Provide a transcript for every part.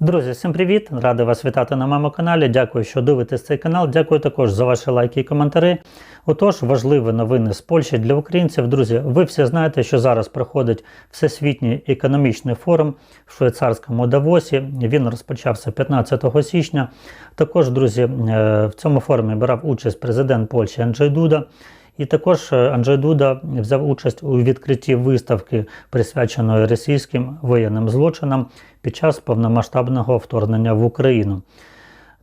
Друзі, всім привіт! Радий вас вітати на моєму каналі. Дякую, що дивитесь цей канал. Дякую також за ваші лайки і коментарі. Отож, важливі новини з Польщі для українців. Друзі, ви всі знаєте, що зараз проходить Всесвітній економічний форум в швейцарському Давосі. Він розпочався 15 січня. Також, друзі, е, в цьому форумі брав участь президент Польщі Анджей Дуда. І також е, Анджей Дуда взяв участь у відкритті виставки, присвяченої російським воєнним злочинам під час повномасштабного вторгнення в Україну.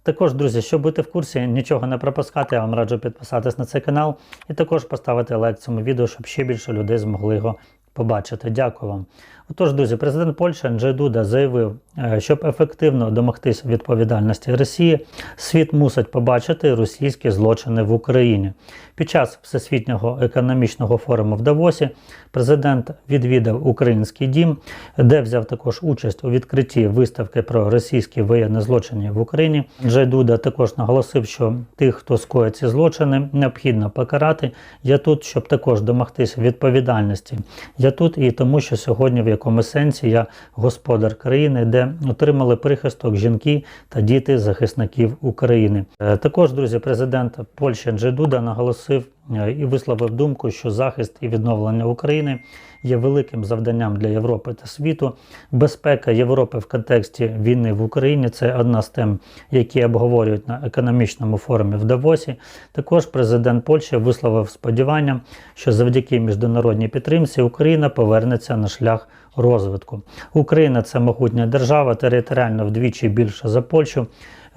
Також, друзі, щоб бути в курсі, нічого не пропускати, я вам раджу підписатись на цей канал і також поставити лайк цьому відео, щоб ще більше людей змогли його побачити. Дякую вам. Отож, друзі, президент Польщі Анджей Дуда заявив, щоб ефективно домогтись відповідальності Росії, світ мусить побачити російські злочини в Україні. Під час Всесвітнього економічного форуму в Давосі президент відвідав український дім, де взяв також участь у відкритті виставки про російські воєнні злочини в Україні. Анджей Дуда також наголосив, що тих, хто скоїть ці злочини, необхідно покарати. Я тут, щоб також домогтись відповідальності. Я тут і тому, що сьогодні в якому сенсі я господар країни, де отримали прихисток жінки та діти захисників України. Е, Також, друзі, президент Польщі Анджей Дуда наголосив і висловив думку, що захист і відновлення України є великим завданням для Європи та світу. Безпека Європи в контексті війни в Україні це одна з тем, які обговорюють на економічному форумі в Давосі. Також президент Польщі висловив сподівання, що завдяки міжнародній підтримці Україна повернеться на шлях розвитку. Україна це могутня держава, територіально вдвічі більша за Польщу.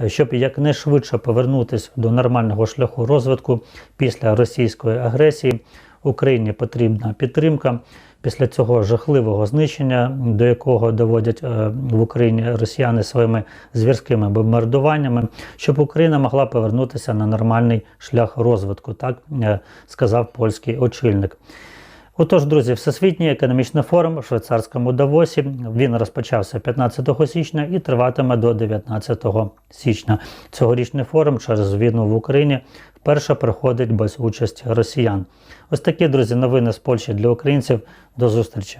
Щоб якнайшвидше повернутися до нормального шляху розвитку після російської агресії, Україні потрібна підтримка. Після цього жахливого знищення, до якого доводять е, в Україні росіяни своїми звірськими бомбардуваннями, щоб Україна могла повернутися на нормальний шлях розвитку, так е, сказав польський очільник. Отож, друзі, Всесвітній економічний форум в швейцарському Давосі. Він розпочався 15 січня і триватиме до 19 січня. Цьогорічний форум через війну в Україні вперше проходить без участі росіян. Ось такі, друзі, новини з Польщі для українців. До зустрічі!